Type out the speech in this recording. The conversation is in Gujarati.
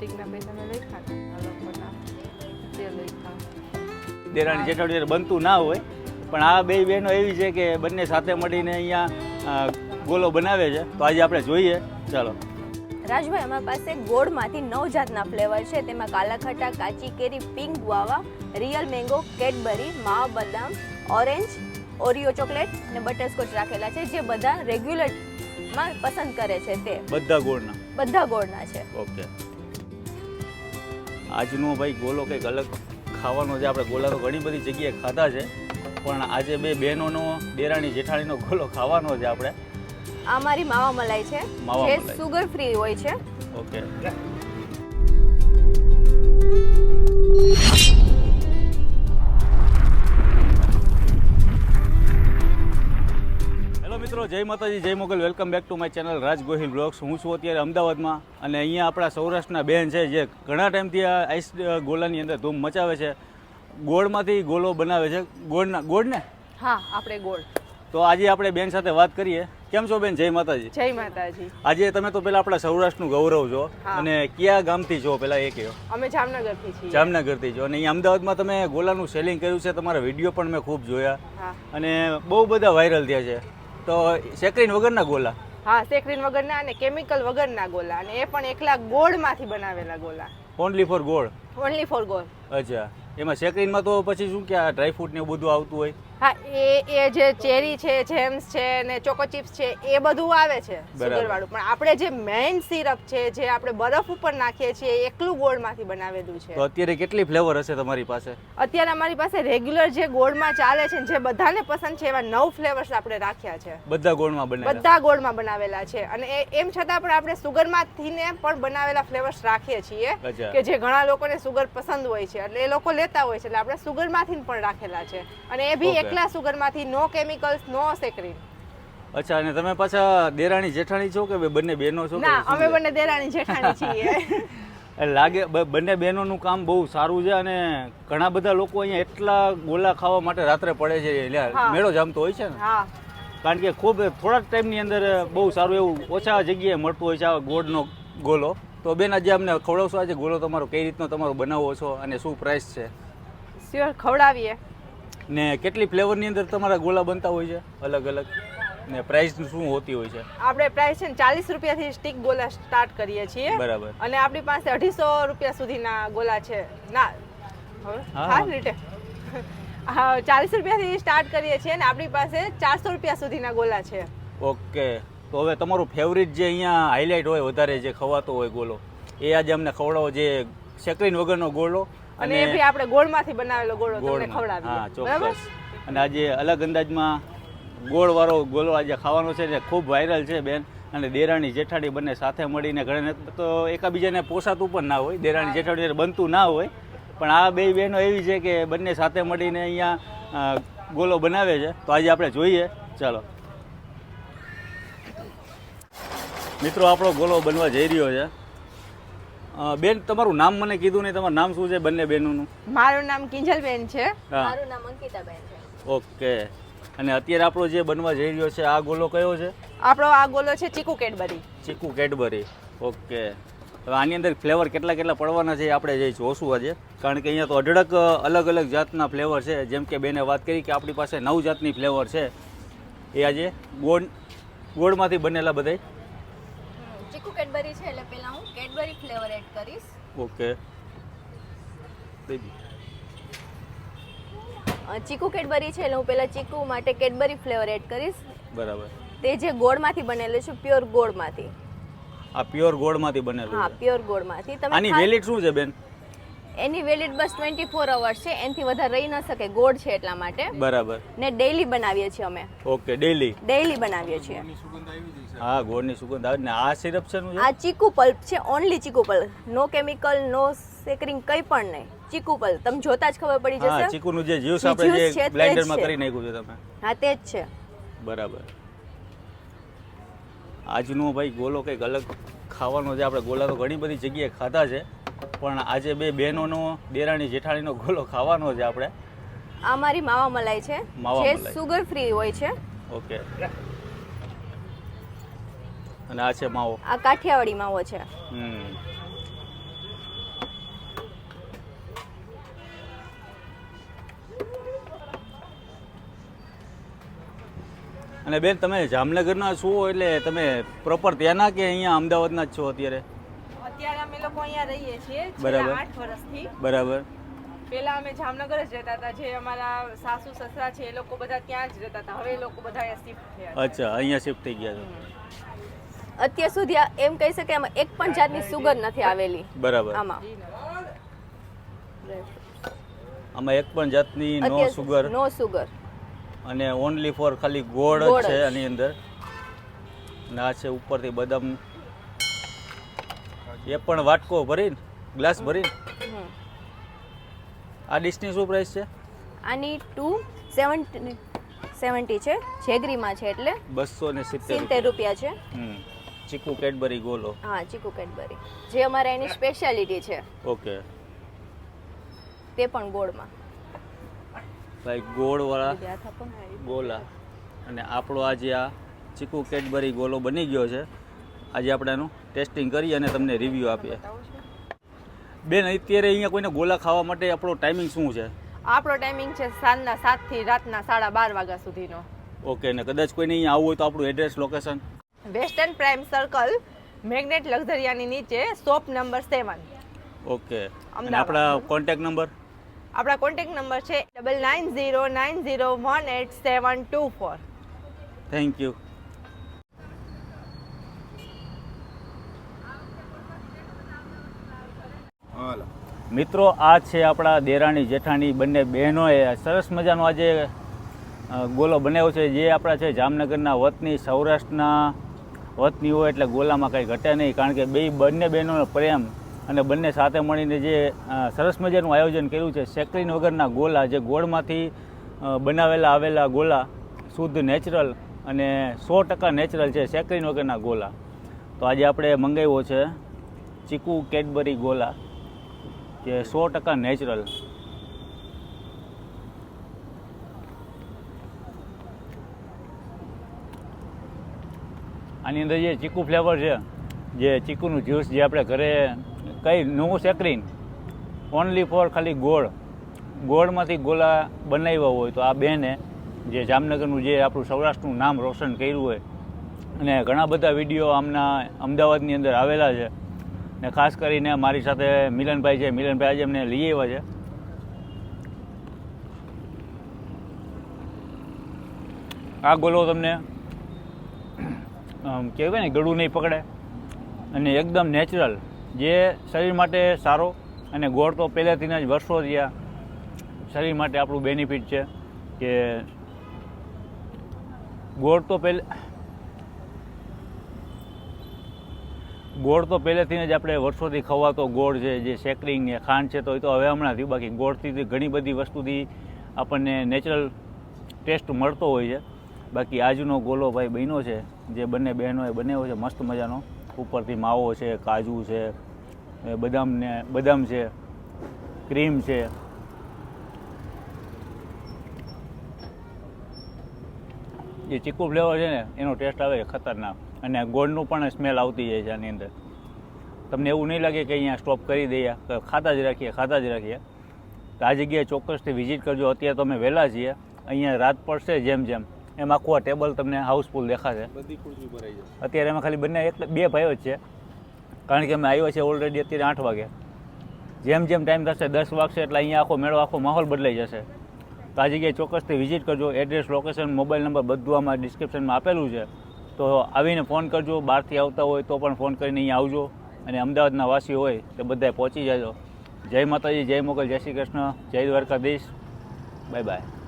પ્લાસ્ટિકના પૈસા મેં લખ્યા આ લોકોના તે લખ્યા દેરાણી જેઠાણી બનતું ના હોય પણ આ બે બહેનો એવી છે કે બંને સાથે મળીને અહીંયા ગોલો બનાવે છે. તો આજે આપણે જોઈએ. ચાલો. રાજભાઈ અમારી પાસે ગોળમાંથી નવ જાતના ફ્લેવર છે. તેમાં કાલાખટા કાચી કેરી pink guava real mango Cadbury માવા બદામ ઓરેન્જ ઓરિયો ચોકલેટ અને બટરસ્કોચ રાખેલા છે જે બધા રેગ્યુલરમાં પસંદ કરે છે તે. બધા ગોળના. બધા ગોળના છે. ઓકે આજનો ભાઈ ગોલો કંઈક અલગ ખાવાનો છે. આપણે ગોલા તો ઘણી બધી જગ્યાએ ખાધા છે. પણ આજે બે બહેનોનો દેરાણી જેઠાણીનો ગોલો ખાવાનો છે આપણે. આ મારી માવા મલાઈ છે. માવા જે સુગર ફ્રી હોય છે. ઓકે. જય માતાજી જય Mogal. Welcome back to my channel Raj Gohil blogs. હું છું અત્યારે અમદાવાદમાં અને અહીંયા આપણા સૌરાષ્ટ્રના બેન છે જે ઘણા ટાઈમથી આ આઈસ ગોલાની અંદર ધૂમ મચાવે છે. ગોળમાંથી ગોલો બનાવે છે. ગોળના ગોળ ને હા આપણે ગોળ. તો આજે આપણે બેન સાથે વાત કરીએ. કેમ છો બેન? જય માતાજી. જય માતાજી. આજે તમે તો પેલા આપણા સૌરાષ્ટ્રનું ગૌરવ છો અને કયા ગામથી છો પેલા એ કહો. અમે જામનગરથી છીએ. જામનગરથી છો. અને અહીંયા અમદાવાદમાં તમે ગોલાનું સેલિંગ કર્યું છે. તમારા વીડિયો પણ મેં ખૂબ જોયા. અને બહુ બધા વાયરલ થયા છે. તો સેકરીન વગરના ગોલા? હા સેક્રીન વગરના અને કેમિકલ વગરના ગોલા. અને એ પણ એકલા ગોળમાંથી બનાવેલા ગોલા. ઓનલી ફોર ગોળ? ઓનલી ફોર ગોળ. અચ્છા. એમાં સેક્રીનમાં તો પછી શું કે આ ડ્રાયફ્રૂટ ને એવું બધું આવતું હોય? હા એ એ જે ચેરી છે જેમ્સ છે ને ચોકો ચિપ્સ છે એ બધું આવે છે સુગર વાળું પણ આપણે જે મેઇન સિરપ છે જે આપણે બરફ ઉપર નાખીએ છીએ એકલું ગોળમાંથી બનાવેલું તો છે અત્યારે કેટલી ફ્લેવર હશે તમારી પાસે? અત્યારે અમારી પાસે રેગ્યુલર જે ગોળમાં ચાલે છે જે બધાને પસંદ છે એવા નવ ફ્લેવર્સ આપણે રાખ્યા છે. બધા ગોળમાં બનાવેલા? બધા ગોળમાં બનાવેલા છે. અને એમ છતાં પણ આપણે સુગરમાંથી ને પણ બનાવેલા ફ્લેવર્સ રાખીએ છીએ કે જે ઘણા લોકોને સુગર પસંદ હોય છે. એટલે એ લોકો લેતા હોય છે એટલે આપણે સુગરમાંથી પણ રાખેલા છે. અને એ બી Okay. એકલા સુગરમાંથી નો કેમિકલ્સ નો સેક્રીન અચ્છા અને તમે પાછા દેરાણી જેઠાણી છો કે બંને બહેનો છો? ના અમે બંને દેરાણી જેઠાણી છીએ. લાગે બંને બહેનોનું કામ બહુ સારું છે અને ઘણા બધા લોકો અહીંયા એટલા ગોલા ખાવા માટે રાત્રે પડે છે એટલે મેળો જામતો હોય છે ને? કારણ કે ખૂબ થોડા ટાઈમની અંદર બહુ સારું એવું ઓછા જગ્યાએ મળતું હોય છે આ ગોળનો ગોલો. તો બેન આજે અમને ખવડાવશો? આજે ગોલો તમારો કઈ રીતનો તમારો બનાવો છો અને શું પ્રાઇસ છે? શ્યોર ખવડાવીએ. ને કેટલી ફ્લેવરની અંદર તમારા ગોળા બનતા હોય છે? અલગ અલગ. ને પ્રાઇસ શું હોતી હોય છે? આપણે પ્રાઇસ છે ચાલીસ રૂપિયાથી સ્ટીક ગોલા સ્ટાર્ટ કરીએ છીએ. બરાબર. અને આપણી પાસે અઢીસો રૂપિયા સુધીના ગોલા છે. ના હવે હા. રીતે. ચાલીસ રૂપિયાથી સ્ટાર્ટ કરીએ છીએ ને આપણી પાસે ચારસો રૂપિયા સુધીના ગોલા છે. ઓકે. તો હવે તમારું ફેવરિટ જે અહીંયા હાઇલાઇટ હોય વધારે જે ખવાતો હોય ગોલો એ આજે અમને ખવડાવો જે સેકરીન વગરનો ગોલો અને એ બી આપણે ગોળમાંથી બનાવેલો ગોળો તમને ખવડાવીએ. બરાબર? અને આજે અલગ અંદાજમાં ગોળવાળો ગોલો આજે ખાવાનો છે ને ખૂબ વાયરલ છે બેન. અને દેરાણી જેઠાણી બંને સાથે મળીને ઘણા તો એકાબીજાને પોસાતું પણ ના હોય દેરાણી જેઠાણી બનતું ના હોય. પણ આ બે બહેનો એવી છે કે બંને સાથે મળીને અહીંયા ગોલો બનાવે છે. તો આજે આપણે જોઈએ. ચાલો. મિત્રો આપણો ગોલો બનવા જઈ રહ્યો છે. બેન તમારું નામ મને કીધું નહીં. તમારું નામ શું છે બંને બહેનોનું મારું નામ કિંજલબેન છે. મારું નામ અંકિતાબેન છે. ઓકે. અને અત્યારે આપણો જે બનવા જઈ રહ્યો છે આ ગોલો કયો છે? આપણો આ ગોલો છે ચીકુ કેડબરી. ચીકુ કેડબરી. ઓકે. હવે આની અંદર ફ્લેવર કેટલા કેટલા પડવાના છે એ આપણે જે જોશું આજે. કારણ કે અહીંયા તો અઢળક અલગ અલગ જાતના ફ્લેવર છે. જેમ કે બેને વાત કરી કે આપણી પાસે નવ જાતની ફ્લેવર છે. એ આજે ગોળ ગોળમાંથી બનેલા બધાય. ચીકુ કેડબરી છે એટલે પહેલાં હું ફ્લેવર એડ કરીશ. ઓકે. ચીકુ કેડબરી છે એટલે હું પહેલા ચીકુ માટે કેડબરી ફ્લેવર એડ કરીશ. બરાબર. તે જે ગોળમાંથી બનેલું છે પ્યોર ગોળમાંથી. આ પ્યોર ગોળમાંથી બનેલું હા પ્યોર ગોળમાંથી. તમે આની વેલિડ શું છે બેન? એની વેલિડ બસ ટ્વેન્ટી ફોર અવર્સ છે. એનાથી વધારે રહી ન શકે. ગોળ છે એટલા માટે. બરાબર. ને ડેઈલી બનાવીએ છીએ અમે. ઓકે ડેલી ડેઈલી બનાવીએ છીએ. હા ગોળની સુગંધ આવે. ને આ સિરપ છે આ ચીકુ પલ્પ છે. ઓનલી ચીકુ પલ્પ. નો કેમિકલ નો સેકરિંગ કંઈ પણ નહીં. ચીકુ પલ્પ. તમે જોતા જ ખબર પડી હા જશે. ચીકુનું જે જ્યુસ આપણે જ બ્લેન્ડરમાં કરી નાખ્યું છે તમે. હા તે જ છે. બરાબર. આજનો ભાઈ ગોલો કંઈક અલગ ખાવાનો છે. આપણે ગોલા તો ઘણી બધી જગ્યાએ ખાધા છે. પણ આજે બે બહેનોનો દેરાણી જેઠાણીનો ગોલો ખાવાનો છે આપણે. આ મારી માવા મલાઈ છે. જે સુગર ફ્રી હોય છે. ઓકે. અને આ છે માવો. આ કાઠિયાવાડી માવો છે. હમ. અને બેન તમે જામનગરના છો એટલે તમે પ્રોપર ત્યાંના કે અહીંયા અમદાવાદના જ છો અત્યારે? લોકો અહીંયા રહીએ છીએ બરાબર. આઠ વર્ષથી. બરાબર. પેલા અમે જામનગર જ રહેતા હતા જે અમારા સાસુ સસરા છે એ લોકો બધા ત્યાં જ રહેતા હતા. હવે એ લોકો બધા અહીંયા શિફ્ટ થયા અચ્છા અહીંયા શિફ્ટ થઈ ગયા છો. અત્યાર સુધી એમ કહી શકે આમાં એક પણ જાતની સુગર નથી આવેલી. બરાબર. આમાં. આમાં એક પણ જાતની નો સુગર નો સુગર અને ઓનલી ફોર ખાલી ગોળ છે આની અંદર. ના છે ઉપરથી બદામ એ પણ વાટકો ભરીને ગ્લાસ ભરીને. આ ડિશની શું પ્રાઇસ છે? આની ટુ સેવન્ટી સેવન્ટી છે જેગરીમાં છે એટલે બસો ને સિત્તેર રૂપિયા. છે. ચીકુ કેડબરી ગોલો. હા ચીકુ કેડબરી. જે અમારા એની સ્પેશિયાલિટી છે. ઓકે તે પણ ગોળમાં. ભાઈ ગોળવાળા. ગોલા. અને આપણો આજે આ ચીકુ કેડબરી ગોલો બની ગયો છે આજે આપણે એનું ટેસ્ટિંગ કરીએ અને તમને રિવ્યૂ આપીએ. બેન અત્યારે અહીંયા કોઈને ગોલા ખાવા માટે આપણો ટાઈમિંગ શું છે? આપણો ટાઈમિંગ છે સાંજના સાતથી રાતના સાડા બાર વાગ્યા સુધીનો. ઓકે ને કદાચ કોઈને અહીંયા આવવું હોય તો આપણું address location western prime circle magnet લક્ઝરિયાની નીચે શોપ નંબર સેવન ઓકે અને આપણા કોન્ટેક્ટ નંબર આપણા કોન્ટેક્ટ નંબર છે double nine zero nine zero one eight seven two four thank you મિત્રો, આ છે આપણા દેરાણી જેઠાણી બંને બહેનોએ સરસ મજાનો આજે ગોલો બનાવ્યો છે. જે આપણા છે જામનગરના વતની, સૌરાષ્ટ્રના વતની હોય એટલે ગોલામાં કંઈ ઘટે નહીં. કારણ કે બે, બંને બહેનોનો પ્રેમ અને બંને સાથે મળીને જે સરસ મજાનું આયોજન કર્યું છે. સેકરીન વગરના ગોલા, જે ગોળમાંથી બનાવેલા આવેલા ગોલા, શુદ્ધ નેચરલ અને સો ટકા નેચરલ છે સેકરીન વગરના ગોલા. તો આજે આપણે મંગાવ્યો છે ચીકુ કેડબરી ગોલા. જે સો ટકા નેચરલ. આની અંદર જે ચીકુ ફ્લેવર છે, જે ચીકુનું જ્યુસ જે આપણે ઘરે કઈ નવું સેકરીન ઓનલી ફોર ખાલી ગોળ. ગોળમાંથી ગોલા બનાવ્યા હોય તો આ બેને જે જામનગરનું જે આપણું સૌરાષ્ટ્રનું નામ રોશન કર્યું હોય. અને ઘણા બધા વીડિયો આમના અમદાવાદની અંદર આવેલા છે. ને ખાસ કરીને મારી સાથે મિલનભાઈ છે. મિલનભાઈ આજે એમને લઈ આવ્યા છે. આ ગોલો તમને કહેવાય ને, ગળું નહીં પકડે અને એકદમ નેચરલ જે શરીર માટે સારો અને ગોળ તો પહેલેથી જ વર્ષો થયા. શરીર માટે આપણું બેનિફિટ છે કે ગોળ તો પહેલે ગોળ તો પહેલેથી જ આપણે વર્ષોથી ખવાતો ગોળ છે, જે સેકરિંગ ને ખાંડ છે, તો એ તો હવે હમણાં થયું. બાકી ગોળથી ઘણી બધી વસ્તુથી આપણને નેચરલ ટેસ્ટ મળતો હોય છે. બાકી આજનો ગોલો ભાઈ બન્યો છે, જે બંને બહેનોએ બનાવ્યો છે, મસ્ત મજાનો. ઉપરથી માવો છે, કાજુ છે બદામ ને બદામ છે, ક્રીમ છે. જે ચીકુ ફ્લેવર છે ને, એનો ટેસ્ટ આવે ખતરનાક. અને ગોળનું પણ સ્મેલ આવતી જાય છે આની અંદર. તમને એવું નહીં લાગે કે અહીંયા સ્ટોપ કરી દઈએ ખાતા જ રાખીએ ખાતા જ રાખીએ. તો આ જગ્યાએ ચોક્કસથી વિઝિટ કરજો. અત્યારે તો અમે વહેલા છીએ. અહીંયા રાત પડશે જેમ જેમ. એમ આખું આ ટેબલ તમને હાઉસફુલ દેખાશે. અત્યારે એમાં ખાલી બંને એક બે ભાઈઓ જ છે. કારણ કે અમે આવ્યા છે ઓલરેડી અત્યારે આઠ વાગે. જેમ જેમ ટાઈમ થશે દસ વાગશે એટલે અહીંયા આખો મેળો આખો માહોલ બદલાઈ જશે. તો આ જગ્યાએ ચોક્કસથી વિઝિટ કરજો. એડ્રેસ લોકેશન મોબાઈલ નંબર બધું આમાં ડિસ્ક્રિપ્શનમાં આપેલું છે. તો આવીને ફોન કરજો, બહારથી આવતા હોય તો પણ ફોન કરીને અહીં આવજો. અને અમદાવાદના વાસી હોય તો બધાએ પહોંચી જજો. જય માતાજી, જય મોગલ, જય શ્રી કૃષ્ણ, જય દ્વારકાધીશ. Bye bye.